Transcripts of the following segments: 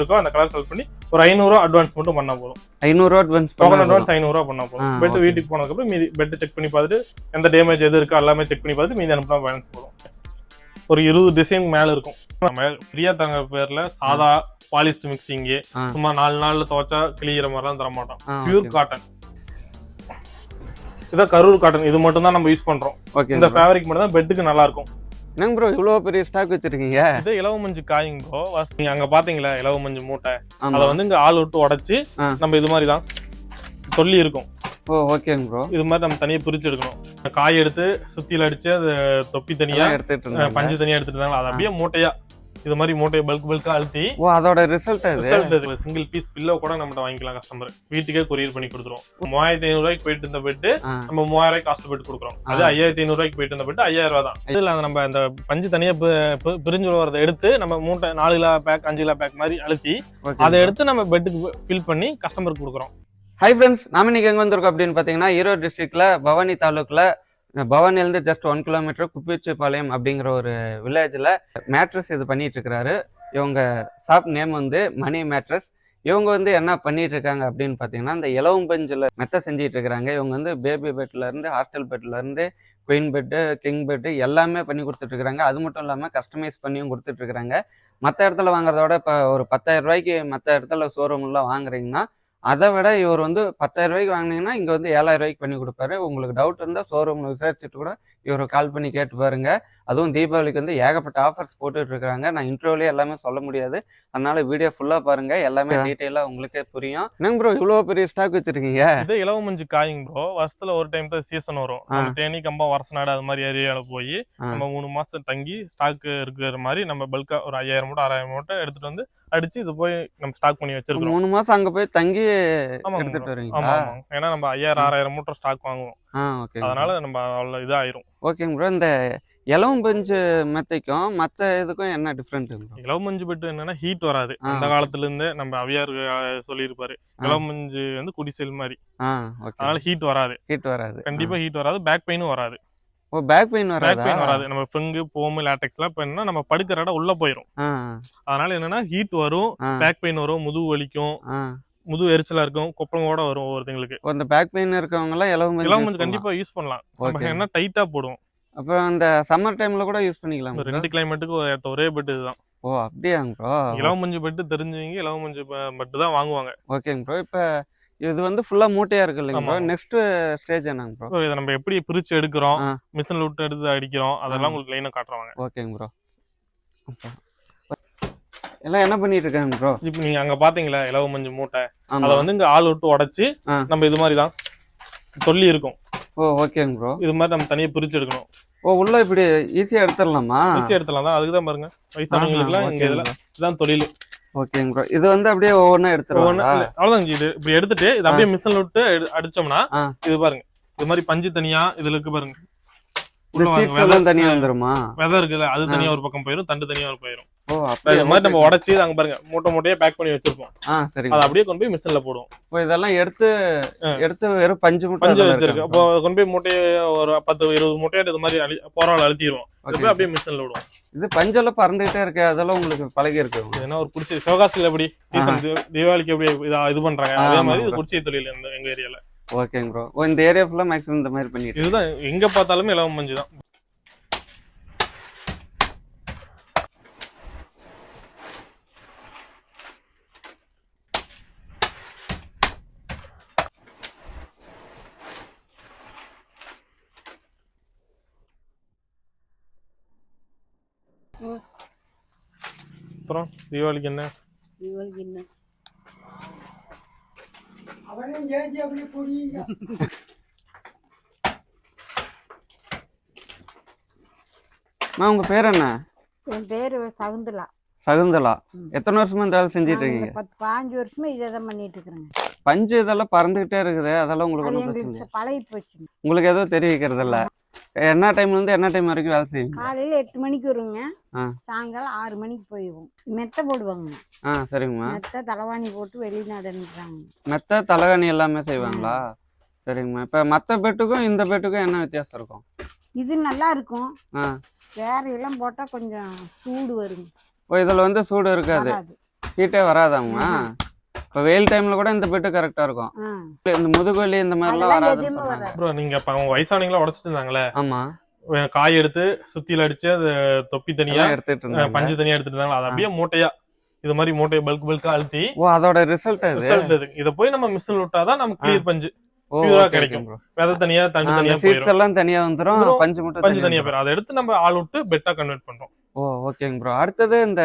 இருக்கோ அந்த colour select பண்ணி ஒரு ஐநூறுரூவா அட்வான்ஸ் மட்டும் பண்ணா போதும். ஐநூறுரூவா அட்வான்ஸ் டோக்கன் அட்வான்ஸ் ஐநூறுரூவா பண்ணா போதும். பெட். வீட்டுக்கு போனதுக்கப்புறம் மீதி பெட் செக் பண்ணி பார்த்துட்டு எந்த டேமேஜ் எது இருக்கோ எல்லாமே செக் பண்ணி பார்த்துட்டு மீதி அனுப்புனா பேலன்ஸ் போதும். ஒரு இருபது டிசைன் மேல இருக்கும். நம்ம ஃப்ரீயா தங்க பேர்ல சாதா பாலிஸ்ட் மிக்சிங்கு. சும்மா நாலு நாள்ல துவைச்சா கிளியிற மாதிரிலாம் தர மாட்டோம் பியூர் காட்டன் இதான் கரூர் காட்டன் இது மட்டும் தான் நம்ம யூஸ் பண்றோம். இந்த ஃபேப்ரிக் மட்டும் தான் பெட்டுக்கு நல்லா இருக்கும். என்னங்க ப்ரோ இவ்வளோ பெரிய ஸ்டாக் வச்சிருக்கீங்க? இது இலவ மஞ்சு காயிங் ப்ரோ நீங்க அங்க பாத்தீங்களா இலவ மஞ்சு மூட்டை? அதை வந்து இங்க ஆள் விட்டு உடைச்சு. நம்ம இது மாதிரி தான் தொல்லி இருக்கும் ஓ ஓகேங்க ப்ரோ இது மாதிரி நம்ம தனியா பிரிச்சு எடுக்கணும். காய் எடுத்து சுத்தியில அடிச்சு அது தொப்பி தனியா எடுத்துட்டு பஞ்சு தனியா எடுத்துட்டு இருந்தாங்க. அதை அப்படியே மூட்டையா இது மாதிரி மூட்டையை பல்க் பல்கா அழுத்தி ஓ அதோட ரிசல்ட் அது ரிசல்ட் சிங்கிள் பீஸ் பில்லோ கூட நம்மகிட்ட வாங்கிக்கலாம் கஸ்டமர் வீட்டுக்கே கொரியர் பண்ணி கொடுத்துருவோம். மூவாயிரத்தி ஐநூறு ரூபாய்க்கு போயிட்டு இருந்த பெட்டு நம்ம மூவாயிரம் ரூபாய்க்கு காஸ்ட் பெட் கொடுக்குறோம். அது. ஐயாயிரத்தி ஐநூறு ரூபாய்க்கு போயிட்டு இருந்த பெட்டு ஐயாயிரம் ரூபா தான். இதுல நம்ம அந்த பஞ்சு தனியா பி- பி- பிரிஞ்சு வரதை எடுத்து நம்ம மூட்டை நாலு கிலோ பேக் அஞ்சு கிலோ பேக் மாதிரி அழுத்தி. அதை எடுத்து நம்ம பெட்டுக்கு ஃபில் பண்ணி கஸ்டமருக்கு கொடுக்குறோம். ஹை ஃப்ரெண்ட்ஸ் நாம இன்னைக்கு எங்க வந்திருக்கோம் அப்படின்னு பாத்தீங்கன்னா ஈரோடு டிஸ்ட்ரிக்ட்ல பவானி தாலுக்ல பவானிலேருந்து ஜஸ்ட் ஒன் கிலோமீட்டர் குப்பிச்சிபாளையம் அப்படிங்கிற ஒரு வில்லேஜில் மேட்ரஸ் இது பண்ணிட்டு இருக்கிறாரு இவங்க ஷாப் நேம் வந்து மணி மேட்ரஸ் இவங்க வந்து என்ன பண்ணிட்டு இருக்காங்க அப்படின்னு பார்த்தீங்கன்னா இந்த இளவம்பஞ்சில் மெத்தை மெத்த செஞ்சிட்டு இருக்கிறாங்க இவங்க வந்து பேபி பெட்ல இருந்து ஹாஸ்டல் பெட்ல இருந்து குயின் பெட்டு கிங் பெட்டு எல்லாமே பண்ணி கொடுத்துட்டு அது மட்டும் இல்லாமல் கஸ்டமைஸ் பண்ணியும் கொடுத்துட்டு மற்ற இடத்துல வாங்குறதோட இப்போ ஒரு பத்தாயிரம் ரூபாய்க்கு மற்ற இடத்துல ஷோரூம்லாம் வாங்குறீங்கன்னா அதை விட இவர் வந்து பத்தாயிரம் ரூபாய்க்கு வாங்கினீங்கன்னா இங்கே வந்து ஏழாயிரம் ரூபாய்க்கு பண்ணி கொடுப்பாரு. உங்களுக்கு டவுட் இருந்தால் ஷோரூமில் விசாரிச்சுட்டு கூட இவர் கால் பண்ணி கேட்டு பாருங்க. அதுவும் தீபாவளிக்கு வந்து ஏகப்பட்ட ஆஃபர்ஸ் போட்டுட்டு இருக்காங்க. நான் இன்ட்ரோலேயே எல்லாமே சொல்ல முடியாது. அதனால வீடியோ ஃபுல்லாக பாருங்க. எல்லாமே டீட்டெயிலாக உங்களுக்கே புரியும். என்னங்க ப்ரோ இவ்வளோ பெரிய ஸ்டாக் வச்சிருக்கீங்க? இது இலவ மஞ்சு காயிங் ப்ரோ வருஷத்துல ஒரு டைம் தான் சீசன் வரும். தேனி கம்பம் வரசநாடு அது மாதிரி ஏரியால போய். நம்ம மூணு மாசம் தங்கி ஸ்டாக் இருக்கிற மாதிரி நம்ம பல்கா ஒரு ஐயாயிரம் மூட்டை ஆறாயிரம் மூட்டை எடுத்துட்டு வந்து அடிச்சு இது போய் நம்ம ஸ்டாக் பண்ணி வச்சிருக்கோம் மூணு மாசம் அங்கே போய் தங்கி எடுத்துட்டு bro. ஆமா ஏன்னா நம்ம ஐயாயிரம் ஆறாயிரம் மூட்டை ஸ்டாக் வாங்குவோம். அதனால நம்ம அவ்வளவு இதாயிரும். ஓகேங்க ப்ரோ இந்த இலவம் பெஞ்சு மெத்தைக்கும் மற்ற இதுக்கும் என்ன டிஃப்ரெண்ட் ப்ரோ இலவ மஞ்சு பெட்டு என்னன்னா ஹீட் வராது. அந்த காலத்துல இருந்தே நம்ம அவியார் சொல்லியிருப்பாரு. ஆ. இலவ மஞ்சு வந்து குடிசெல் மாதிரி. அதனால ஹீட் வராது. ஹீட் வராது. கண்டிப்பா ஹீட் வராது. பேக் பெயினும் வராது. ஓ பேக் பெயின் பேக் வராதா பெயின் வராது. நம்ம ஃபிங்கு போமு லேட்டெக்ஸ்லாம் இப்போ என்னன்னா நம்ம படுக்கிற இடம் உள்ள போயிரும். ஆ. அதனால என்னன்னா ஹீட் வரும் பேக் பெயின் வரும் முதுகு வலிக்கும் ஆ. முதுகு எரிச்சலா இருக்கும் கொப்பளங்கோட வரும் ஒவ்வொருத்தங்களுக்கு. ஓ, இந்த பேக் பெயின் இருக்கவங்க எல்லாம் இலவம் பெஞ்சு மஞ்சள் கண்டிப்பா யூஸ் பண்ணலாம். நம்ம என்ன டைட்டா போடுவோம். அப்போ இந்த சம்மர் டைம்ல கூட யூஸ் பண்ணிக்கலாம்? ரெண்டு கிளைமேட்டுக்கு ஒரே பெட் இதுதான். ஓ அப்படியாங்க ப்ரோ இளவ மஞ்சள் பெட்டு தெரிஞ்சவங்க இளவ மஞ்சள் பெட்டு தான் வாங்குவாங்க. ஓகேங்க ப்ரோ இப்போ இது வந்து ஃபுல்லா மூட்டையா இருக்கு இல்லைங்க ப்ரோ. நெக்ஸ்ட் ஸ்டேஜ் என்னங்க ப்ரோ இதை நம்ம எப்படி பிரிச்சு எடுக்கிறோம். மிஷின்ல விட்டு எடுத்து அடிக்கிறோம்? அதெல்லாம். உங்களுக்கு லைனா காட்டுறாங்க ஓகேங்க ப்ரோ எல்லாம் என்ன பண்ணிட்டு இருக்காங்க ப்ரோ இப்போ நீங்க அங்க பாத்தீங்களா? இலவ மஞ்சள் மூட்டை. அதை வந்து இங்க ஆள் விட்டு உடைச்சு. நம்ம இது மாதிரி தான் தொல்லி இருக்கும். ஓ ஓகேங்க ப்ரோ இது மாதிரி நம்ம தனியா பிரிச்சு எடுக்கணும். ஓ உள்ள இப்படி ஈஸியா எடுத்துடலாமா? ஈஸியா எடுத்துலாம் தான் அதுக்கு தான் பாருங்க. வயசானவங்களுக்குலாம் இங்க இதெல்லாம் இதுதான் தொழில். ஓகேங்க ப்ரோ இது வந்து அப்படியே எடுத்துருவாங்களா? இல்ல, அவ்வளவுதான் இது இப்படி எடுத்துட்டு இது அப்படியே மிஷின்ல விட்டு அடிச்சோம்னா. இது பாருங்க. இது மாதிரி பஞ்சு தனியா இதுல இருக்கு பாருங்க. தனியா வந்துருமா? விதை இருக்குல்ல அது. தனியா ஒரு பக்கம் போயிரும் தண்டு தனியா ஒரு அப்படியே? மாதிரி நம்ம உடைச்சு அங்க பாருங்க மூட்டை மூட்டையா பேக் பண்ணி வச்சிருப்போம். சரிங்க. அதை அப்படியே கொண்டு போய் மிஷின்ல போடுவோம். இப்போ இதெல்லாம் எடுத்து. எடுத்து வெறும் பஞ்சு மட்டும் பஞ்சு வச்சிருக்கு இருக்கா அப்போ அதை கொண்டு போய் மூட்டையை ஒரு பத்து இருபது மூட்டையா இது மாதிரி போராள் அழுத்திடுவோம். அப்படியே மிஷின்ல விடுவோம். இது பஞ்செல்லாம் பறந்துகிட்டே இருக்கு அதெல்லாம் உங்களுக்கு பழகி இருக்கு என்ன ஒரு குடிசை சிவகாசியில எப்படி சீசன் தீபாவளிக்கு எப்படி இதா பண்றாங்க? அதே மாதிரி. குடிசை தொழில் இந்த எங்க ஏரியால ஓகேங்க ப்ரோ இந்த ஏரியா ஃபுல்லா மேக்ஸிமம் இந்த மாதிரி பண்ணிட்டு இதுதான் எங்க பார்த்தாலுமே இலவம் மஞ்சு தான். அப்புறம் தீபாவளிக்கு என்ன? இவளுக்கு என்ன? அம்மா உங்க பேர் என்ன? என் பேர் சகுந்தலா. சகுந்தலா. எத்தனை வருஷமா இந்த வேலை செஞ்சுட்டு இருக்கீங்க? பத்து பாஞ்சு வருஷமா இதை தான் பண்ணிட்டு இருக்கிறேங்க. பஞ்சு இதெல்லாம் பறந்துகிட்டே இருக்குது அதெல்லாம் உங்களுக்கு ஒன்றும் பிரச்சனை இல்லை பழகி போச்சுங்க. உங்களுக்கு எதுவும் தெரிவிக்கிறது இல்ல என்ன டைம்ல இருந்து என்ன டைம் வரைக்கும் வேலை செய்வீங்க? காலையில எட்டு மணிக்கு வருங்க. சாயங்காலம் ஆறு மணிக்கு போயிடுவோம். மெத்த போடுவாங்க. ஆ சரிங்கம்மா. மெத்த தலைவாணி போட்டு வெளிநாடு அனுப்புறாங்க. மெத்த தலகாணி எல்லாமே செய்வாங்களா? சரிங்கம்மா. இப்போ மற்ற பெட்டுக்கும் இந்த பெட்டுக்கும் என்ன வித்தியாசம் இருக்கும்? இது நல்லா இருக்கும். வேற எல்லாம் போட்டா கொஞ்சம் சூடு வருங்க. ஓ இதில் வந்து சூடு இருக்காது. ஹீட்டே வராதாங்கம்மா இப்போ வெயில் டைம்ல கூட இந்த பெட்டு கரெக்டா இருக்கும். இந்த முதுகுவலி இந்த மாதிரிலாம் வராதுன்னு எதுவுமே சொன்னாங்க. வராது. அப்புறம் நீங்க இப்ப அவங்க வயசானவங்களா உடைச்சிட்டு இருந்தாங்களே? ஆமா. காய் எடுத்து சுத்தியில அடிச்சு அது தொப்பி தனியா எல்லாம் எடுத்துட்டு இருந்தாங்க. பஞ்சு தனியா எடுத்துட்டு இருந்தாங்க அதை அப்படியே மூட்டையா இது மாதிரி மூட்டையை பல்க் பல்கா அழுத்தி ஓ அதோட ரிசல்ட் அது? ரிசல்ட் இது இதை போய் நம்ம மிஷின் விட்டாதான் நமக்கு கிளியர் பஞ்சு. okay, கிடைக்கும். விதை தனியா தண்டு அந்த தனியா போயிடும் எல்லாம் தனியா வந்துரும் பஞ்சு மட்டும் பஞ்சு தனியா. போயிடும் அதை எடுத்து நம்ம ஆள் விட்டு பெட்டா கன்வெர்ட் பண்றோம். ஓ ஓகேங்க ப்ரோ அடுத்தது இந்த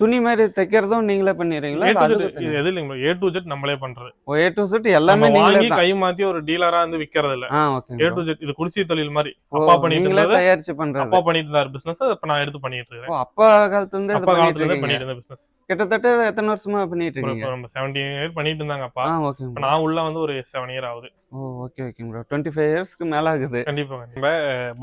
துணி மாதிரி தைக்கிறதும் நீங்களே பண்ணிடுறீங்களா? ஜெட்? எது இல்லைங்க ஏ டு ஜெட் நம்மளே பண்றது. ஏ டு செட் எல்லாமே வாங்கி கை மாத்தி ஒரு டீலரா வந்து விக்கிறது இல்ல. ஏ டு ஜெட் இது குடிசை தொழில் மாதிரி. அப்பா பண்ணிட்டு இருந்தது. தயாரிச்சு பண்றது. அப்பா பண்ணிட்டு இருந்தாரு பிசினஸ் இப்ப நான் எடுத்து பண்ணிட்டு இருக்கேன். அப்பா காலத்துல இருந்து அப்பா காலத்துல இருந்து பண்ணிட்டு இருந்த பிசினஸ் கிட்டத்தட்ட எத்தனை வருஷமா பண்ணிட்டு இருக்கீங்க? நம்ம செவன்டீன் இயர் பண்ணிட்டு இருந்தாங்க அப்பா. நான் உள்ள வந்து ஒரு செவன் இயர் ஆகுது. ஓ okay okay bro twenty five இயர்ஸ்க்கு மேல ஆகுது கண்டிப்பா. நம்ம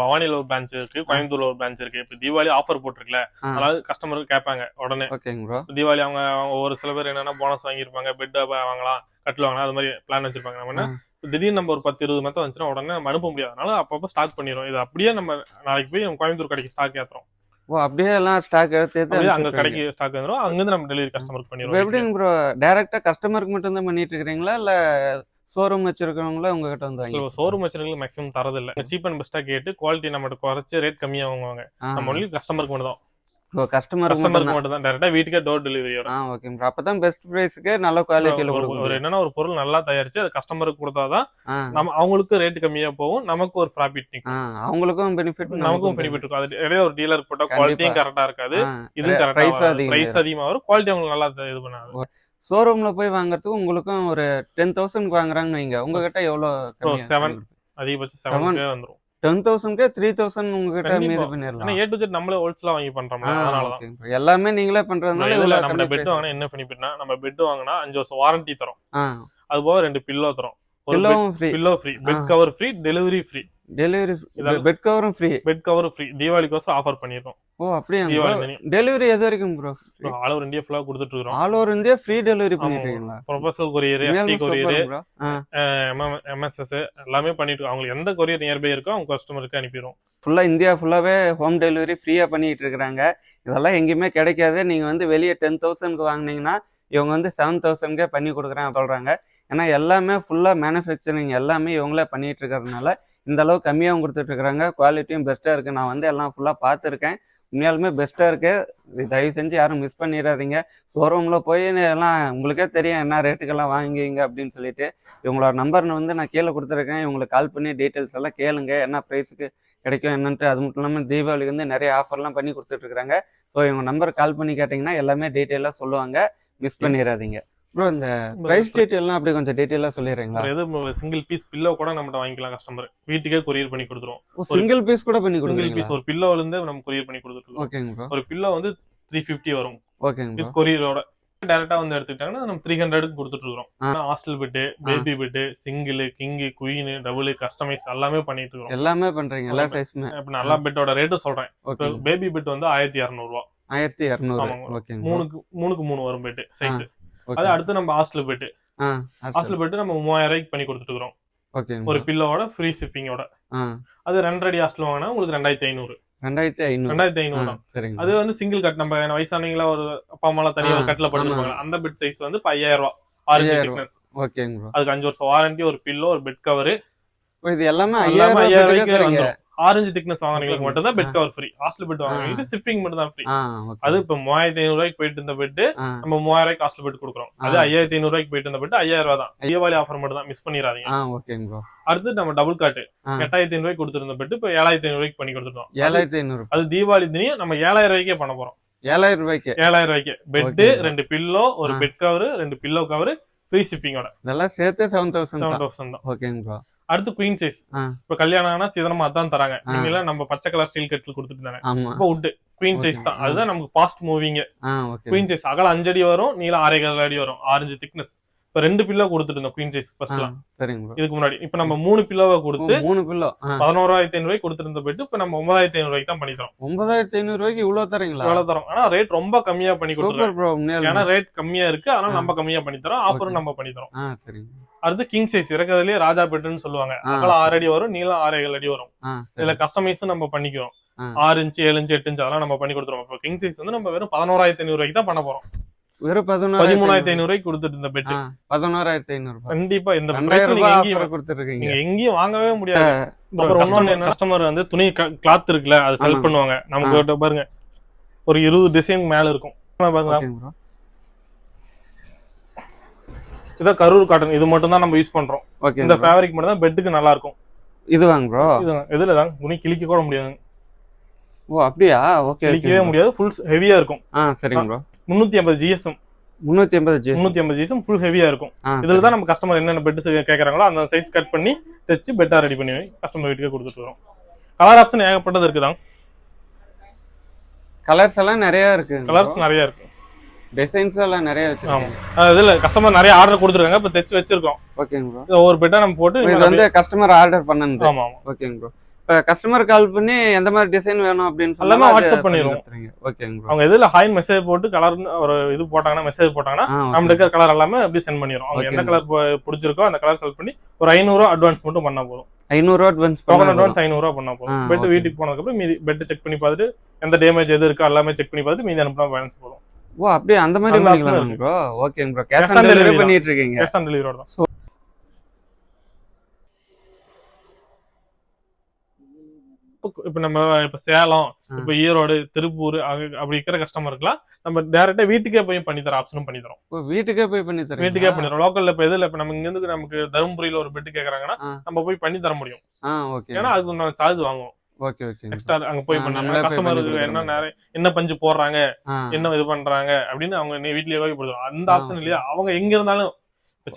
பவானில ஒரு பிரான்ச் இருக்கு கோயம்புத்தூர்ல ஒரு பிரான்ச் இருக்கு. இப்ப தீபாவளி ஆஃபர் போட்டிருக்குல. அதாவது கஸ்டமருக்கு கேட்பாங்க உடனே. ஓகேங்க ப்ரோ தீபாவளி அவங்க ஒரு சில பேர் என்னன்னா போனஸ் வாங்கியிருப்பாங்க பெட் வாங்கலாம் கட்டில் வாங்கலாம் அது மாதிரி பிளான் வச்சிருப்பாங்க. நம்ம திடீர்னு நம்ம ஒரு பத்து இருபது மத்த வந்துச்சுன்னா உடனே நம்ம அனுப்ப முடியாது. அதனால அப்பப்போ ஸ்டாக் பண்ணிடுவோம் இது அப்படியே நம்ம நாளைக்கு போய் நம்ம கோயம்புத்தூர் கடைக்கு ஸ்டாக் ஏத்துறோம். ஓ அப்படியே எல்லாம் ஸ்டாக் எடுத்து அங்க கடைக்கு ஸ்டாக் வந்துரும் அங்கிருந்து நம்ம டெலிவரி கஸ்டமருக்கு பண்ணிடுவோம். எப்படிங்க ப்ரோ டைரக்டா கஸ்டமருக்கு மட்டும் தான் பண்ணிட்டு இருக்கீங்களா இல்ல ஷோரூம் வச்சிருக்கவங்கள உங்ககிட்ட வந்து வாங்கி ஷோரூம் வச்சிருக்கீங்க மேக்ஸிமம் தரதில்ல. சீப் அண்ட் பெஸ்டா கேட்டு குவாலிட்டி நம்மகிட்ட குறைச்சு ரேட் கம்மியா வாங்குவாங்க நம்ம ஒன்லி கஸ்டமருக்கு மட்டும் தான் ஓ கஸ்டமருக்கு கஸ்டமருக்கு மட்டும் தான் டேரக்டா வீட்டுக்கே டோர் டெலிவரியோட ஆ ஓகே ப்ரோ அப்பதான் பெஸ்ட் பிரைஸ்க்கு நல்ல குவாலிட்டியில ஒரு- என்னன்னா ஒரு பொருள் நல்லா தயாரிச்சு அது கஸ்டமருக்கு கொடுத்தாதான் ஆ. நம்ம அவங்களுக்கு ரேட் கம்மியா போகும் நமக்கு ஒரு ப்ராஃபிட் நிக்கும். ஆ அவங்களுக்கும் பெனிஃபிட் நமக்கும் பெனிஃபிட் இருக்கும். அது இடையில ஒரு டீலர் போட்டா குவாலிட்டியும் கரெக்டா இருக்காது. இது பிரைஸ் கரெக்டா பிரைஸ் அதிகமா வரும். குவாலிட்டி அவங்களுக்கு நல்லா இது பண்ணாது. ஷோரூம்ல போய் வாங்குறதுக்கு உங்களுக்கும் ஒரு டென் தௌசண்ட் வாங்குறாங்கன்னு வைங்க உங்ககிட்ட எவ்வளவு seven. அதிகபட்சம் செவனுக்கே வந்துரும் டென் தௌசண்ட்க்கு த்ரீ தௌசண்ட் உங்ககிட்ட. மீது பண்ணிடலாம் ஏ டு ஜெட் நம்மளே ஹோல்சேலா வாங்கி okay bro. எல்லாமே நீங்களே பண்றதுனால இதுல நம்ம பெட். வாங்கினா என்ன பெனிஃபிட்னா நம்ம பெட் வாங்கினா அஞ்சு வருஷம் வாரண்டி தரும் அது போக ரெண்டு பில்லோ தரும் பில்லோவும் free pillow free bed. Cover free delivery free delivery bed கவரும் ஃப்ரீ பெட் கவர் ஃப்ரீ தீபாவளிக்கோசம் ஆஃபர் பண்ணிருக்கோம் ஓ அப்படியா? தீபாவளி டெலிவரி எது வரைக்கும் ப்ரோ ஆல் ஓவர் இந்தியா ஃபுல்லா கொடுத்துட்டு இருக்கோம் all over India free delivery இருக்கீங்களா professional courier ST courier MSS எல்லாமே பண்ணிட்டு அவங்களுக்கு எந்த கொரியர் நியர்பை இருக்கோ அவங்க கஸ்டமருக்கு அனுப்பிடுவோம் ஃபுல்லா இந்தியா ஃபுல்லாவே ஹோம் டெலிவரி ஃப்ரீயா பண்ணிட்டு இருக்காங்க இதெல்லாம் எங்கேயுமே கிடைக்காது. நீங்க வந்து வெளியே டென் தௌசண்ட்க்கு வாங்குனீங்கன்னா இவங்க வந்து செவன் தௌசண்ட்கே பண்ணி கொடுக்குறேன் சொல்றாங்க. ஏன்னா எல்லாமே ஃபுல்லா மேனுஃபேக்சரிங் எல்லாமே இவங்களே பண்ணிட்டு இருக்கிறதுனால இந்த அளவு கம்மியாகவும் கொடுத்துட்ருக்குறாங்க. குவாலிட்டியும் பெஸ்ட்டாக இருக்குது நான் வந்து எல்லாம் ஃபுல்லாக பார்த்துருக்கேன். உண்மையாலுமே பெஸ்ட்டாக இருக்குது தயவு செஞ்சு யாரும் மிஸ் பண்ணிடாதீங்க ஷோரூமில் போய் எல்லாம் உங்களுக்கே தெரியும் என்ன ரேட்டுக்கெல்லாம் வாங்குவீங்க அப்படின்னு சொல்லிட்டு. இவங்களோட நம்பர்னு வந்து நான் கீழே கொடுத்துருக்கேன். இவங்களுக்கு கால் பண்ணி டீட்டெயில்ஸ் எல்லாம் கேளுங்க. என்ன ப்ரைஸுக்கு கிடைக்கும் என்னன்ட்டு. அது மட்டும் இல்லாமல் தீபாவளிக்கு வந்து நிறைய ஆஃபர்லாம் பண்ணி கொடுத்துட்ருக்குறாங்க. ஸோ இவங்க நம்பர் கால் பண்ணி கேட்டிங்கன்னா எல்லாமே டீட்டெயிலாக சொல்லுவாங்க. மிஸ் பண்ணிடாதீங்க ப்ரோ இந்த ப்ரைஸ் டீட்டெயில்லாம் அப்படி கொஞ்சம் டீட்டெயிலாக சொல்லிடுறீங்களா? எது சிங்கிள் பீஸ் பில்லோ கூட நம்மகிட்ட வாங்கிக்கலாம் கஸ்டமர் வீட்டுக்கே கொரியர் பண்ணி கொடுத்துருவோம். சிங்கிள் பீஸ் கூட பண்ணி சிங்கிள் பீஸ் ஒரு பில்லோல இருந்து நம்ம கொரியர் பண்ணி கொடுத்துருக்கோம் ஓகேங்க ஒரு பில்லோ வந்து த்ரீ ஃபிஃப்டி வரும். ஓகேங்க வித் கொரியரோட டேரக்டா வந்து எடுத்துக்கிட்டாங்கன்னா நம்ம த்ரீ ஹண்ட்ரடுக்கு கொடுத்துட்டு இருக்கோம் hostel bed baby bed single king queen double customise எல்லாமே பண்ணிட்டு இருக்கோம் எல்லாமே பண்றீங்க எல்லா சைஸுமே இப்ப நல்லா பெட்டோட ரேட்டு சொல்றேன். பேபி பெட் வந்து ஆயிரத்தி இரநூறுவா ஆயிரத்தி இரநூறு மூணுக்கு மூணுக்கு மூணு வரும் பெட்டு சைஸ் அது அடுத்து நம்ம ஹாஸ்டல் பெட்டு ஆ ஹாஸ்டல் பெட்டு நம்ம மூவாயிரம் ரூபாய்க்கு பண்ணி கொடுத்துட்டு இருக்கோம் ஓகேங்க ஒரு பில்லோட ஃப்ரீ ஷிப்பிங்கோட அது ரெண்டரை ஹாஸ்டல் வாங்கினா உங்களுக்கு ரெண்டாயிரத்தி ஐநூறு. ரெண்டாயிரத்தி ஐநூறு. ரெண்டாயிரத்தி ஐநூறு சரிங்க. அது வந்து சிங்கிள் கட் நம்ம வயசானவங்களா ஒரு அப்பா அம்மா தனியா ஒரு ஆ, கட்டில படுத்துருப்பாங்க. அந்த பெட் சைஸ் வந்து ஐயாயிரம் ஆரஞ்சு ஐயாயிரம் thickness. ஓகேங்க அதுக்கு அஞ்சு வருஷம் வாரண்டி ஒரு பில்லோ ஒரு பெட் கவர் இது எல்லாமே ஐயாயிரம் ரூபாய்க்கு ஆரஞ்சு திக்னஸ் வாங்குறவங்களுக்கு. மட்டும் தான் bed cover free hostel bed வாங்குறவங்களுக்கு ஷிப்பிங் மட்டும் தான் ஃப்ரீ அது இப்ப மூவாயிரத்தி ஐநூறு ரூபாய்க்கு போயிட்டு இருந்த பெட் நம்ம மூவாயிரம் ரூபாய்க்கு ஹாஸ்டல் பெட் கொடுக்குறோம். அது. ஐயாயிரத்தி ஐநூறு ரூபாய்க்கு போயிட்டு இருந்த பெட் ஐயாயிரம் ரூபாய் தான். தீபாவளி ஆஃபர் மட்டும் தான் மிஸ் பண்ணிடாதீங்க அடுத்து நம்ம டபுள் காட்டு. எட்டாயிரத்தி ஐநூறு ரூபாய்க்கு கொடுத்திருந்த பெட் இப்ப ஏழாயிரத்தி ஐநூறு ரூபாய்க்கு பண்ணி கொடுத்துட்டோம். ஏழாயிரத்தி ஐநூறு. அது தீபாவளி தினியும் நம்ம ஏழாயிரம் ரூபாய்க்கே பண்ண போறோம். ஏழாயிரம் ரூபாய்க்கு. ஏழாயிரம் ரூபாய்க்கு. பெட். ரெண்டு பில்லோ ஒரு. பெட் கவர் ரெண்டு பில்லோ கவர் ஃப்ரீ ஷிப்பிங்கோட இதெல்லாம் சேர்த்து செவன் தௌசண்ட் செவன் தௌசண்ட் தான். ஓகேங்க ப்ரோ அடுத்து குயின் சைஸ். இப்ப கல்யாணம் ஆனா சீதனமா அதான் தராங்க. நீங்க நம்ம பச்சை கலர் ஸ்டீல் கட்டில் கொடுத்துட்டு இருந்தாங்க இப்போ உட் குயின். சைஸ் தான். அதுதான் நமக்கு ஃபாஸ்ட் மூவிங் குயின் சைஸ் அகல அஞ்சு அடி வரும் நீளம் ஆறே கால் அடி வரும். ஆரஞ்சு திக்னஸ் இப்ப ரெண்டு பில்லோ கொடுத்துட்டு இருந்தோம் சைஸ் ஃபர்ஸ்ட்லாம் சரிங்க இதுக்கு முன்னாடி. இப்ப நம்ம மூணு பில்லோவை கொடுத்து மூணு பில்லோ பதினோராயிரத்தி ஐநூறு கொடுத்துருந்த பெட் இப்ப நம்ம ஒன்பதாயிரத்தி ஐநூறு ரூபாய்க்கு தான் பண்ணித்தரோம் ஒன்பதாயிரத்தி ஐநூறு ரூபாய்க்கு இவ்வளவு தரீங்களா? எவ்வளவு தரோம். ஆனா ரேட் ரொம்ப கம்மியா பண்ணி கொடுத்துருக்கோம் ஏன்னா ரேட் கம்மியா இருக்கு. அதனால ஆ. நம்ம கம்மியா பண்ணி தரோம். ஆஃபரும். நம்ம பண்ணி தரோம். சரிங்க அடுத்து கிங் சைஸ் இறக்கிறதுலயே ராஜா பெட்டுன்னு சொல்லுவாங்க. அகலம் ஆறு அடி வரும் நீளம் ஆறு ஏழு அடி வரும். இதுல கஸ்டமைஸும் நம்ம பண்ணிக்கிறோம். ஆறு இன்ச்சு ஏழு இன்ச்சு எட்டு இன்ச்சு அதெல்லாம் நம்ம பண்ணி கொடுத்துருவோம். இப்போ கிங் சைஸ் வந்து நம்ம வெறும் பதினோராயிரத்தி ஐநூறு ரூபாய்க்கு தான் பண்ண போறோம். வெறும் பதிமூணாயிரத்தி ஐநூறு ரூபாய்க்கு கொடுத்துட்டு இருந்த பெட் பதினோராயிரத்தி ஐநூறு கண்டிப்பா இந்த கொடுத்துருக்கீங்க நீங்க எங்கேயும் வாங்கவே முடியாது. கஸ்டமர் வந்து துணி கிளாத் இருக்குல்ல அது செல். பண்ணுவாங்க. நமக்கு பாருங்க ஒரு இருபது டிசைன் மேல இருக்கும். பாருங்க. இதான் கரூர் காட்டன் இது மட்டும் தான் நம்ம யூஸ் பண்றோம். இந்த ஃபேப்ரிக் மட்டும் தான் பெட்டுக்கு நல்லா இருக்கும் இது வாங்க ப்ரோ இது இதுல தான். துணி கிழிக்க கூட முடியாது ஓ அப்படியா? ஓகே கிழிக்கவே முடியாது. ஃபுல் ஹெவியா இருக்கும். ஆ சரிங்க ப்ரோ முன்னூத்தி ஐம்பது ஜிஎஸ்எம் முந்நூற்றி ஐம்பது ஜி ஐம்பது ஜிஎஸ்எம் ஃபுல் ஹெவியா இருக்கும். இதுல தான் நம்ம கஸ்டமர் என்னென்ன பெட் கேக்குறாங்களோ அந்த சைஸ் கட் பண்ணி தைச்சு பெட்டா ரெடி பண்ணி கஸ்டமர் வீட்டுக்கு கொடுத்துட்டு வரோம். கலர் ஆப்ஷன் ஏகப்பட்டது இருக்குதான் கலர்ஸ் எல்லாம் நிறைய இருக்கு. கலர்ஸ் நிறைய இருக்கு. டிசைன்ஸ் எல்லாம் நிறைய வச்சிருக்கீங்க அஹ் இதுல கஸ்டமர் நிறைய ஆர்டர் கொடுத்துருக்காங்க. இப்ப தைச்சு வச்சிருக்கோம். ஓகேங்க ப்ரோ ஒவ்வொரு பெட்டா நம்ம போட்டு இது வந்து கஸ்டமர் ஆர்டர் பண்ணது ஆமா ஆமா. ஓகேங்க ப்ரோ இப்போ கஸ்டமர் கால் பண்ணி எந்த மாதிரி டிசைன் வேணும் அப்படின்னு எல்லாமே WhatsApp பண்ணிடுவோம். ஓகேங்க அவங்க எதுல ஹாய் மெசேஜ் போட்டு கலர் ஒரு இது போட்டாங்கன்னா மெசேஜ் போட்டாங்கன்னா நம்ம இருக்கிற கலர் எல்லாமே அப்படியே சென்ட் பண்ணிடுவோம் அவங்க. எந்த கலர் பிடிச்சிருக்கோ அந்த கலர் செலக்ட் பண்ணி ஒரு ஐநூறு அட்வான்ஸ் மட்டும் பண்ணா போதும். ஐநூறுரூவா அட்வான்ஸ் டோக்கன் அட்வான்ஸ் ஐநூறு ரூபா பண்ணா போதும். ஆ, பெட் okay. வீட்டுக்கு போனதுக்கு அப்புறம் மீதி பெட் செக் பண்ணி பார்த்துட்டு எந்த டேமேஜ் எது இருக்கோ எல்லாமே செக் பண்ணி பார்த்துட்டு மீதி அனுப்பினா பேலன்ஸ் போதும். ஓ அப்படியே அந்த மாதிரி ஓகேங்க ப்ரோ கேஷ் ஆன் டெலிவரி பண்ணிட்டு இருக்கீங்க. கேஷ் ஆன் டெலிவரியோட தான் இப்போ- நம்ம இப்ப சேலம். இப்ப ஈரோடு திருப்பூர் அப்படி இருக்கிற கஸ்டமருக்குலாம் நம்ம டேரக்டா வீட்டுக்கே போய் பண்ணி தர ஆப்ஷனும் பண்ணி தரோம் வீட்டுக்கே போய் பண்ணி தரீங்க வீட்டுக்கே பண்ணிடுறோம் லோக்கல்ல இப்ப எதுல இப்ப நம்ம இங்க இருந்து நமக்கு தருமபுரியில ஒரு பெட் கேக்குறாங்கன்னா. நம்ம போய் பண்ணி தர முடியும். ஏன்னா அதுக்கு நம்ம சார்ஜ் வாங்குவோம். Okay okay. எக்ஸ்ட்ரா அங்க போய் ஆ, பண்ண நம்மளே போய் பண்ணி கஸ்டமருக்கு என்ன. நிறைய என்ன பஞ்சு போடுறாங்க என்ன இது பண்றாங்க அப்படின்னு அவங்க வீட்லயே போய் போடுவாங்க அந்த ஆப்ஷன் இல்லையா? அவங்க எங்க இருந்தாலும்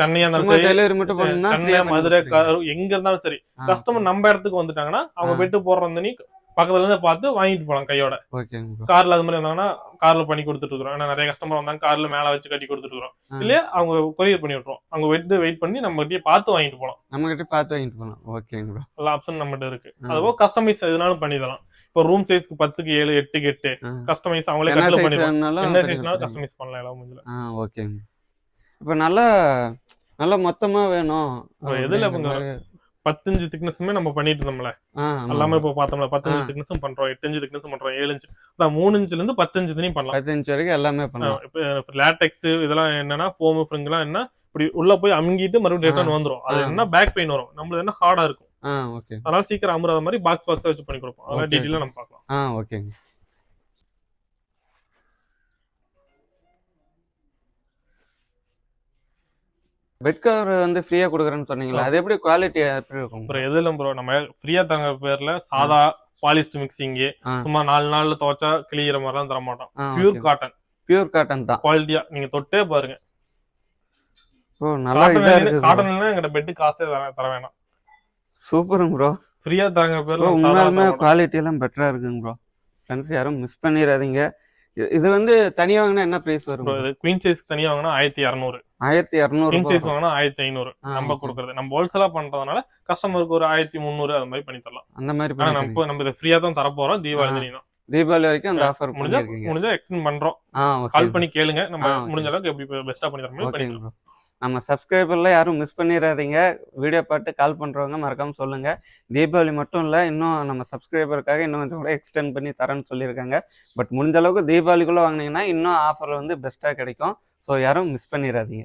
சென்னையா இருந்தாலும் சரி பண்ணா சென்னை மதுரை எங்க இருந்தாலும் சரி. கஸ்டமர் நம்ம இடத்துக்கு வந்துட்டாங்கன்னா அவங்க. பெட்டு போடுற நீ பக்கத்துல இருந்து பார்த்து வாங்கிட்டு போலாம் கையோட. கார்ல அது மாதிரி வந்தாங்கன்னா கார்ல பண்ணி கொடுத்துட்டு இருக்கோம் ஏன்னா நிறைய கஸ்டமர் வந்தாங்க கார்ல மேல வச்சு கட்டி கொடுத்துட்டு இருக்கோம் இல்லையா அவங்க கொரியர் பண்ணி விட்டுரும். அவங்க வெயிட் வெயிட் பண்ணி நம்ம கிட்டயே பார்த்து வாங்கிட்டு போலாம். நம்ம கிட்ட பார்த்து வாங்கிட்டு போகலாம் ஓகேங்க ப்ரோ எல்லா ஆப்ஷன் நம்மகிட்ட இருக்கு. அதுபோக கஸ்டமைஸ் எதுனாலும் பண்ணிடலாம் இப்போ ரூம் சைஸ்க்கு பத்துக்கு ஏழு எட்டுக்கு எட்டு. கஸ்டமைஸ் அவங்களே கட்டில வேணாலும் என்ன பண்ணி சைஸ்னாலும். கஸ்டமைஸ் பண்ணலாம் எல்லாம் முடியல ஓகேங்க இப்போ நல்லா நல்லா மொத்தமா வேணும். எதுல பத்தஞ்சு திக்னஸுமே நம்ம பண்ணிட்டு இருந்தோம்ல. எல்லாமே இப்போ பார்த்தோம்ல பத்தஞ்சு. திக்னஸும் பண்றோம் எட்டு இன்ச்சு திக்னஸும் பண்றோம் ஏழு இன்ச்சு அதான் மூணு இன்ச்சுல இருந்து பத்தஞ்சு தினையும் பண்ணலாம். பத்து இன்ச் வரைக்கும் எல்லாமே பண்ணலாம். இப்போ லேட்டெக்ஸ் இதெல்லாம் என்னன்னா ஃபோம் ஃப்ரிங்லாம் என்ன இப்படி உள்ள போய் அமுங்கிட்டு மறுபடியும் ரிட்டர்ன் வந்துரும். அது. என்ன பேக் பெயின் வரும். நம்மளுக்கு என்ன ஹார்டா இருக்கும். அதனால சீக்கிரம் அமுறாத மாதிரி பாக்ஸ் பாக்ஸா வச்சு பண்ணி கொடுப்போம். அதெல்லாம் டீட்டெயிலாக நம்ம பார்க்கலாம். ஓகேங்க பெட் கவர் வந்து ஃப்ரீயா கொடுக்குறேன்னு சொன்னீங்களா அது எப்படி குவாலிட்டி எப்படி இருக்கும்? அப்புறம் எதுல ப்ரோ நம்ம ஃப்ரீயா தங்க பேர்ல சாதா பாலிஸ்ட் மிக்சிங் ஆ. சும்மா நாலு நாள்ல துவைச்சா கிளியிற மாதிரிலாம் தர மாட்டோம் பியூர் காட்டன் பியூர் காட்டன் தான். குவாலிட்டியா நீங்க தொட்டே பாருங்க. ஓ நல்லா இதா இருக்கு காட்டன்ல எங்கிட்ட பெட்டு காசே தர வேணாம். சூப்பருங்க ப்ரோ ஃப்ரீயா தரங்க ப்ரோ பேர்ல உண்மையாலுமே குவாலிட்டி எல்லாம் பெட்டரா இருக்குங்க ப்ரோ ஃப்ரெண்ட்ஸ் யாரும் மிஸ் பண்ணிடாதீங்க. இது வந்து தனியா வாங்கினா என்ன பிரைஸ் வரும்? குவீன் சைஸ் தனியா வாங்கினா ஆயிரத்தி இரநூறு ஆயிரத்தி இரநூறு கிங் சைஸ் வாங்கினா ஆயிரத்தி ஐநூறு. நம்ம. கொடுக்கறது. நம்ம ஹோல்சேலா பண்றதுனால கஸ்டமருக்கு ஒரு ஆயிரத்தி முந்நூறு அது மாதிரி பண்ணி தரலாம். அந்த மாதிரி ஆனா நம்ம நம்ம இதை ஃப்ரீயா தான் தர போறோம் தீபாவளி. தெரியும் தீபாவளி வரைக்கும் அந்த ஆஃபர் முடிஞ்சா முடிஞ்சா எக்ஸ்டெண்ட் பண்றோம். கால் பண்ணி கேளுங்க. நம்ம. முடிஞ்ச அளவுக்கு எப்படி பெஸ்டா பண்ணி தர முடியும் நம்ம சப்ஸ்கிரைபர்ல யாரும் மிஸ் பண்ணிடாதீங்க வீடியோ பார்த்து கால் பண்ணுறவங்க மறக்காமல் சொல்லுங்கள் தீபாவளி மட்டும் இல்லை இன்னும் நம்ம சப்ஸ்கிரைபருக்காக இன்னும் கொஞ்சம் கூட எக்ஸ்டெண்ட் பண்ணி தரேன்னு சொல்லியிருக்காங்க. பட் முடிஞ்ச அளவுக்கு தீபாவளிக்குள்ளே வாங்கினீங்கன்னா இன்னும் ஆஃபர் வந்து பெஸ்ட்டாக கிடைக்கும். ஸோ யாரும் மிஸ் பண்ணிடாதீங்க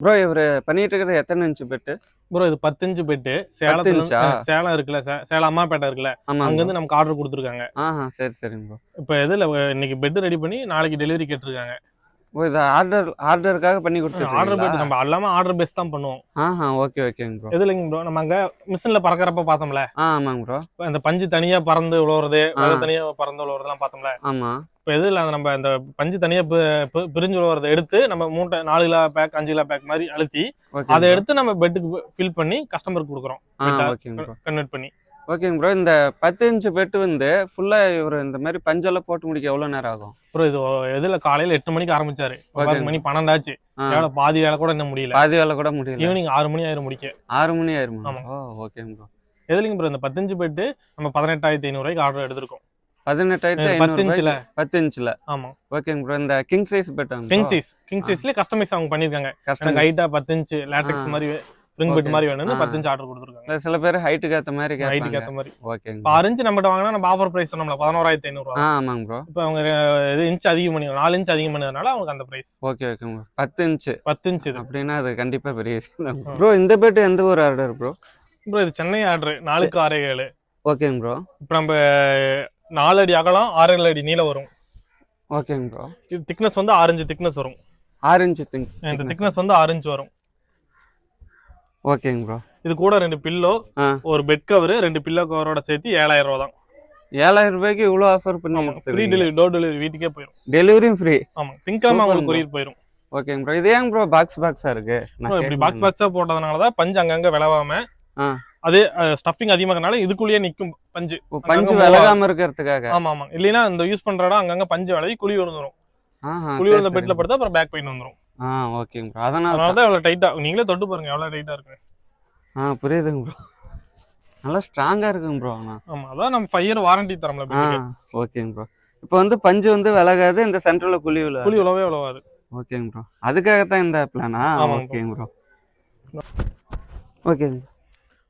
ப்ரோ இவர் பண்ணிட்டு இருக்கிறது எத்தனை இன்ச்சு பெட்டு ப்ரோ இது பத்து இன்ச்சு பெட்டு சேலத்துல சேலம் இருக்குல்ல சேலம் அம்மாப்பேட்டை இருக்குல்ல அங்க இருந்து நமக்கு ஆர்டர் கொடுத்துருக்காங்க. ஆஹா சரி சரிங்க ப்ரோ இப்ப எதுல இன்னைக்கு பெட் ரெடி பண்ணி நாளைக்கு டெலிவரி கேட்டிருக்காங்க. ஓ இது ஆர்டர் ஆர்டருக்காக பண்ணி ஆர்டர் கொடுத்துருக்கீங்களா? பெட் நம்ம எல்லாமே ஆர்டர் பேஸ் தான் பண்ணுவோம். ஆஹா ஓகே ஓகேங்க ப்ரோ எதுலங்க ப்ரோ நம்ம அங்க மிஷின்ல பறக்கறப்ப பார்த்தோம்ல. ஆமாங்க ப்ரோ இப்ப அந்த பஞ்சு தனியா பறந்து. வேற தனியா பறந்து விழுவுறதெல்லாம் பார்த்தோம்ல. ஆமா. இப்ப எதுல நம்ம அந்த பஞ்சு தனியா பி- பி- பிரிஞ்சு விழுவுறத எடுத்து நம்ம மூட்டை நாலு கிலோ பேக் அஞ்சு கிலோ பேக் மாதிரி அழுத்தி அதை எடுத்து நம்ம பெட்டுக்கு ஃபில் பண்ணி கஸ்டமருக்கு கொடுக்குறோம். ப்ரோ கன்வெர்ட் பண்ணி. ஓகேங்க ப்ரோ இந்த பத்து இன்ச்சு பெட்டு வந்து ஃபுல்லா இவர் இந்த மாதிரி பஞ்செல்லாம் போட்டு முடிக்க எவ்வளவு நேரம் ஆகும்? அப்புறம் இது எதுல காலையில எட்டு மணிக்கு ஆரம்பிச்சாரு. மணி பன்னெண்டாச்சு. வேலை பாதி வேலை கூட இன்னும் முடியல. பாதி வேலை கூட முடியல. ஈவினிங் ஆறு மணி ஆயிரம் முடிக்க. ஆறு மணி ஆயிருமா? ஆமா. ஓ ஓகேங்க ப்ரோ எதுலங்க ப்ரோ இந்த பத்தஞ்சு பெட்டு நம்ம பதினெட்டாயிரத்தி ஐநூறு ரூபாய்க்கு ஆர்டர் எடுத்திருக்கோம். பதினெட்டாயிரத்தி பத்து இன்ச்சுல. பத்து இன்ச்சுல. ஆமா. ஓகேங்க ப்ரோ இந்த king size bed king size king சைஸ்லயே customise அவங்க பண்ணிருக்காங்க. எனக்கு ஹைட்டா பத்து இன்ச்சு லேட்டெக்ஸ். மாதிரி ஸ்ப்ரிங் பெட். மாதிரி வேணும்னு. பத்து இன்ச் ஆர்டர் கொடுத்துருக்காங்க. சில பேர் ஹைட்டுக்கு மாதிரி ஹைட்டுக்கு ஏற்ற மாதிரி. ஓகேங்க இப்போ இன்ச் நம்மகிட்ட வாங்கினா நம்ம ஆஃபர் பிரைஸ் சொன்னோம்ல பதினோராயிரத்தி ஐநூறுவா ஆமாங்க ப்ரோ இப்போ அவங்க இது இன்ச் அதிகம் பண்ணி நாலு இன்ச் அதிகம் பண்ணதுனால அவங்களுக்கு அந்த பிரைஸ் ஓகே ஓகே ப்ரோ பத்து இன்ச்சு. பத்து இன்ச் இது. அப்படின்னா அது கண்டிப்பா பெரிய விஷயம் ப்ரோ இந்த பெட் எந்த ஒரு ஆர்டர் ப்ரோ ப்ரோ இது சென்னை ஆர்டர் நாலுக்கு ஆறே ஏழு. ஓகேங்க ப்ரோ இப்போ நம்ம நாலு அடி அகலம் ஆறு அடி நீளம் வரும். ஓகேங்க ப்ரோ இது திக்னஸ் வந்து இன்ச் திக்னஸ் வரும். திங்க் இந்த திக்னஸ் வந்து இன்ச் வரும். ஓகேங்க ப்ரோ இது கூட ரெண்டு பில்லோ ஒரு பெட் கவர் ரெண்டு பில்லோ கவரோட சேர்த்து ஏழாயிரம் ரூபா தான் ஏழாயிரம் ரூபாய்க்கு இவ்வளோ ஆஃபர் ஃப்ரீ பண்ணி டெலிவரி டோர் டெலிவரி வீட்டுக்கே போயிடும் டெலிவரியும் ஃப்ரீ ஆமா திங்கக்கிழமை அவங்களுக்கு. கொரியர் போயிடும் ஓகேங்க ப்ரோ இது ஏன் ப்ரோ பாக்ஸ் பாக்ஸா இருக்கு? இப்படி. பாக்ஸ் பாக்ஸா போட்டதுனால தான் பஞ்சு அங்கங்க விளவாம. அதே ஸ்டஃபிங் அதிகமாகறனால இதுக்குள்ளேயே நிக்கும் பஞ்சு. பஞ்சு விலகாம இருக்கிறதுக்காக? ஆமா ஆமா இல்லைன்னா இந்த யூஸ் பண்ற இடம் அங்கங்க பஞ்சு விலகி குழி விழுந்துரும். குழி விழுந்த. பெட்ல படுத்தா அப்புறம் பேக் பெயின் வந்துரும். ஆ ஓகேங்க ப்ரோ அதனால அதனால தான் இவ்வளவு டைட்டா நீங்களே தொட்டு பாருங்க எவ்வளவு டைட்டா இருக்கு. ஆ புரியுதுங்க ப்ரோ நல்லா ஸ்ட்ராங்கா இருக்குங்க ப்ரோ ஆனா. ஆமா அதான் நம்ம ஃபைவ் இயர் வாரண்டி தரோம்ல ஆ ஓகேங்க ப்ரோ இப்போ வந்து பஞ்சு வந்து விலகாது இந்த சென்டர்ல குழி விழ குழி விழவே விழவாது. ஓகேங்க ப்ரோ அதுக்காகத்தான் இந்த பிளானா. ஓகேங்க ப்ரோ ஓகேங்க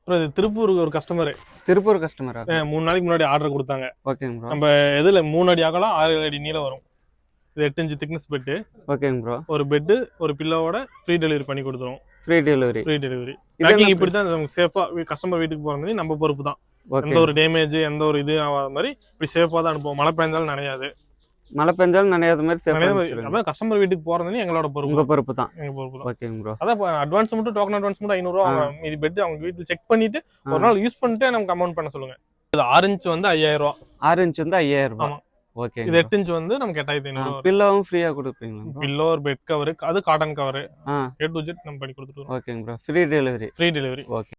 அப்புறம் இது திருப்பூருக்கு ஒரு கஸ்டமர் திருப்பூர் கஸ்டமரா மூணு நாளைக்கு முன்னாடி ஆர்டர் கொடுத்தாங்க. ஓகேங்க ப்ரோ நம்ம எதுல மூணு அடி அகலம் ஆறு அடி நீளம் வரும். இது எட்டு இன்ச்சு திக்னஸ் பெட்டு ஓகேங்க ப்ரோ ஒரு பெட்டு ஒரு பில்லோவோட ஃப்ரீ டெலிவரி பண்ணி கொடுத்துருவோம். Free delivery free delivery packing இப்படி தான் நமக்கு சேஃபா கஸ்டமர் வீட்டுக்கு போறது நம்ம பொறுப்பு தான். எந்த ஒரு டேமேஜ் எந்த ஒரு இது ஆகாத மாதிரி இப்படி சேஃபா தான் அனுப்புவோம். மழை பெஞ்சாலும் நினையாது மழை பெஞ்சாலும் நனையாத மாதிரி கஸ்டமர் வீட்டுக்கு போறது எங்களோட பொறுப்பு. உங்க. பொறுப்பு தான். எங்க பொறுப்பு தான். ஓகேங்க ப்ரோ அதான் அட்வான்ஸ் மட்டும் டோக்கன் அட்வான்ஸ் மட்டும் ஐநூறு ரூபா ஆ. வாங்குறாங்க. மீதி பெட் அவங்க வீட்டுல செக் பண்ணிட்டு. ஒரு நாள் யூஸ் பண்ணிட்டு நமக்கு அமௌண்ட் பண்ண சொல்லுங்க. இது ஆறு இன்ச் வந்து ஐயாயிரம் ரூபா. ஆறு இன்ச் வந்து ஐயாயிரம். ரூபாய் ஓகே இது எட்டு இன்ச் வந்து நமக்கு எட்டாயிரத்தி ஐநூறு ரூபா. பில்லோவும் ஃப்ரீயா கொடுப்பீங்களா? பில்லோ ஒரு பெட் கவர் அது cotton cover A to Z நம்ம பண்ணி கொடுத்துருவோம் ஓகேங்க bro free delivery free delivery okay